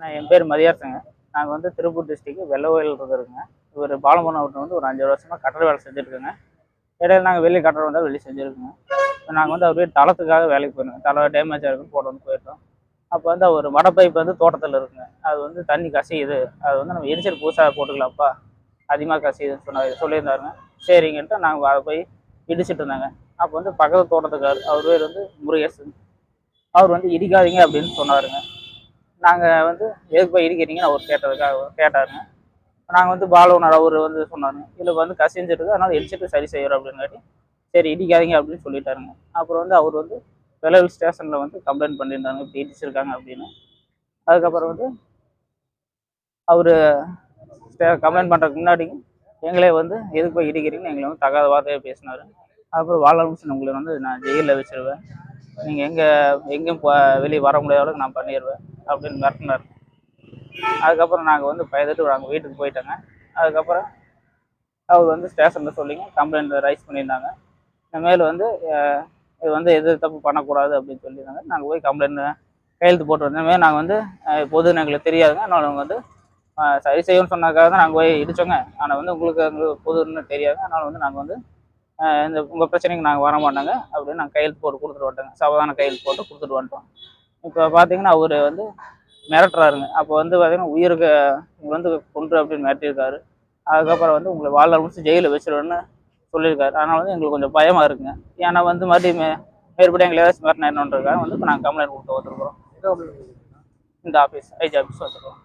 நான் என் பேர் மதியாசங்க. நாங்கள் வந்து திருப்பூர் டிஸ்ட்ரிக்ட் வெள்ளவயல் இருக்குங்க ஒரு பாலமுருகன் வீட்டில் வந்து ஒரு அஞ்சு வருஷமாக கட்டட வேலை செஞ்சுருக்கோங்க இடையில நாங்கள் வெளியே கட்டடம் வந்தால் வெளியே செஞ்சுருக்கோங்க. இப்போ நாங்கள் வந்து அப்படியே தளத்துக்காக வேலைக்கு போயிருந்தோம். தலை டேமேஜாக இருக்குன்னு போட்டு போயிட்டோம். அப்போ வந்து அவர் வட பைப் வந்து தோட்டத்தில் இருக்குங்க. அது வந்து தண்ணி கசியுது. அது வந்து நம்ம எரிச்சல் புதுசாக போட்டுக்கலாம்ப்பா. அதிகமாக கசியுதுன்னு சொன்னார். சொல்லியிருந்தாருங்க. சரிங்கன்ட்டு நாங்கள் அதை போய் இடிச்சிட்டு இருந்தாங்க. அப்போ வந்து பக்கத்து தோட்டத்துக்கார் அவர் பேர் வந்து முருகேசன். அவர் வந்து இடிக்காதீங்க அப்படின்னு சொன்னாருங்க. நாங்கள் வந்து எதுக்கு போய் இடிக்கிறீங்கன்னு அவர் கேட்டதுக்காக கேட்டாருங்க நாங்கள் வந்து பாலவனர் அவர் வந்து சொன்னாருங்க இதில் வந்து கசிஞ்சிருக்கு அதனால் இடிச்சிட்டு சரி செய்கிறோம் அப்படின்னாட்டி சரி இடிக்காதீங்க அப்படின்னு சொல்லிட்டாருங்க. அப்புறம் வந்து அவர் வந்து வெளவில் ஸ்டேஷனில் வந்து கம்ப்ளைண்ட் பண்ணியிருந்தாங்க இப்படி இடிச்சிருக்காங்க அப்படின்னு. அதுக்கப்புறம் வந்து அவர் கம்ப்ளைண்ட் பண்ணுறதுக்கு முன்னாடி எங்களே வந்து எதுக்கு போய் இடிக்கிறீங்கன்னு எங்களை வந்து தகாத வார்த்தையாக பேசினார். அப்புறம் வாழமிஷன் உங்களை வந்து நான் ஜெயிலில் வச்சிருவேன். நீங்கள் எங்கே எங்கேயும் வெளியே வர முடியாத அளவுக்கு நான் பண்ணிடுவேன் அப்படின்னு மிரட்டினார். அதுக்கப்புறம் நாங்கள் வந்து பயந்துட்டு நாங்கள் வீட்டுக்கு போயிட்டோங்க. அதுக்கப்புறம் அவர் வந்து ஸ்டேஷனில் சொல்லிங்க கம்ப்ளைண்ட் ரைஸ் பண்ணியிருந்தாங்க. இனிமேல் வந்து இது வந்து எது தப்பு பண்ணக்கூடாது அப்படின்னு சொல்லியிருந்தாங்க. நாங்கள் போய் கம்ப்ளைண்ட் கையெழுத்து போட்டு வந்தோமே. நாங்கள் வந்து பொதுன்னு எங்களுக்கு தெரியாதுங்க. அதனால் அவங்க வந்து சரி செய்யணும்னு சொன்னதுக்காக தான் நாங்கள் போய் இடித்தோங்க ஆனால் வந்து உங்களுக்கு எங்களுக்கு பொதுன்னு தெரியாது. அதனால் வந்து நாங்கள் வந்து இந்த உங்கள் பிரச்சனைக்கு நாங்கள் வர மாட்டோங்க அப்படின்னு நாங்கள் கையெழுத்து போட்டு கொடுத்துட்டு வந்துட்டோங்க. சாவதான கையெழுத்து போட்டு கொடுத்துட்டு வந்துட்டோம். இப்போ பார்த்தீங்கன்னா அவர் வந்து மிரட்டுறாருங்க. அப்போ வந்து பார்த்தீங்கன்னா உயிருக்கு உங்களை வந்து கொன்று அப்படின்னு மிரட்டியிருக்காரு. அதுக்கப்புறம் வந்து உங்களை வாழ்நாள் முடிச்சு ஜெயிலில் வச்சிருவேன்னு சொல்லியிருக்காரு. அதனால வந்து எங்களுக்கு கொஞ்சம் பயமாக இருக்குங்க. ஏன்னா வந்து மறுபடியும் மேற்படி எங்களை ஏதாச்சும் மிரட்டினா என்னன்றதுக்காக வந்து இப்போ நாங்கள் கம்ப்ளைண்ட் கொடுத்து வந்துருக்குறோம். இந்த ஆஃபீஸ் ஐஜி ஆஃபீஸ் வந்துருக்கோம்